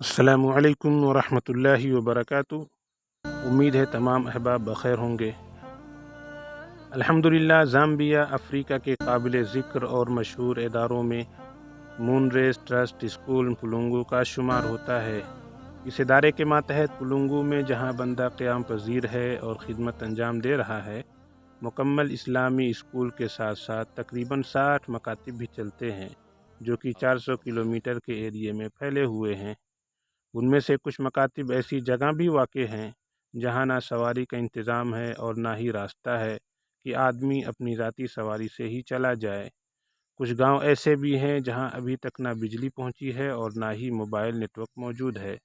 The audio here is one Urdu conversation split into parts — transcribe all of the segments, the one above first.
السلام علیکم ورحمۃ اللہ وبرکاتہ۔ امید ہے تمام احباب بخیر ہوں گے۔ الحمدللہ، زامبیا، افریقہ کے قابل ذکر اور مشہور اداروں میں مون ریس ٹرسٹ اسکول پلنگو کا شمار ہوتا ہے۔ اس ادارے کے ماتحت پلنگو میں جہاں بندہ قیام پذیر ہے اور خدمت انجام دے رہا ہے، مکمل اسلامی اسکول کے ساتھ ساتھ تقریباً ساٹھ مکاتب بھی چلتے ہیں، جو کہ چار سو کلومیٹر کے ایریے میں پھیلے ہوئے ہیں۔ ان میں سے کچھ مکاتب ایسی جگہ بھی واقع ہیں جہاں نہ سواری کا انتظام ہے اور نہ ہی راستہ ہے کہ آدمی اپنی ذاتی سواری سے ہی چلا جائے۔ کچھ گاؤں ایسے بھی ہیں جہاں ابھی تک نہ بجلی پہنچی ہے اور نہ ہی موبائل نیٹ ورک موجود ہے۔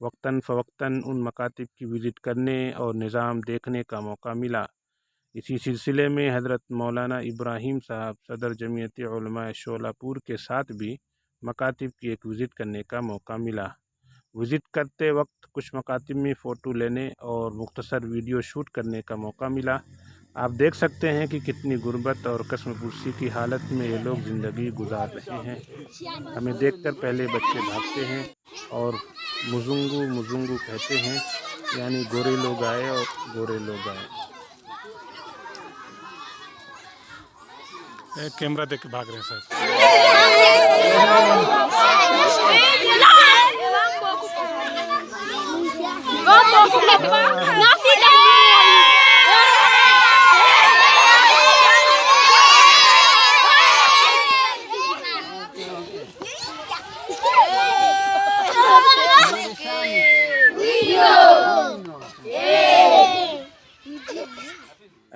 وقتاً فوقتاً ان مکاتب کی وزٹ کرنے اور نظام دیکھنے کا موقع ملا۔ اسی سلسلے میں حضرت مولانا ابراہیم صاحب صدر جمعیت علماء شولہ پور کے ساتھ بھی مکاتب کی ایک وزٹ کرنے کا موقع ملا۔ وزٹ کرتے وقت کچھ مکاتب میں فوٹو لینے اور مختصر ویڈیو شوٹ کرنے کا موقع ملا۔ آپ دیکھ سکتے ہیں کہ کتنی غربت اور قسم پرسی کی حالت میں یہ لوگ زندگی گزار رہے ہیں۔ ہمیں دیکھ کر پہلے بچے بھاگتے ہیں اور مزنگو مزنگو کہتے ہیں یعنی گورے لوگ آئے اور گورے لوگ آئے۔ کیمرہ دیکھ کے بھاگ رہے ہیں سر۔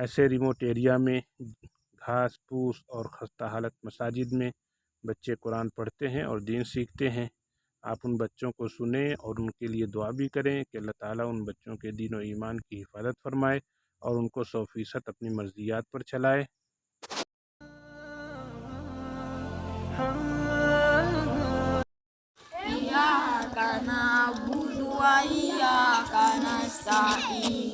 ایسے ریموٹ ایریا میں گھاس پھوس اور خستہ حالت مساجد میں بچے قرآن پڑھتے ہیں اور دین سیکھتے ہیں۔ آپ ان بچوں کو سنیں اور ان کے لیے دعا بھی کریں کہ اللہ تعالیٰ ان بچوں کے دین و ایمان کی حفاظت فرمائے اور ان کو سو فیصد اپنی مرضیات پر چلائے۔ إياك نعبد وإياك نستعين۔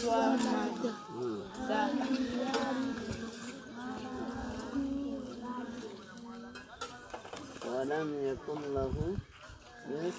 ولم يكن له yes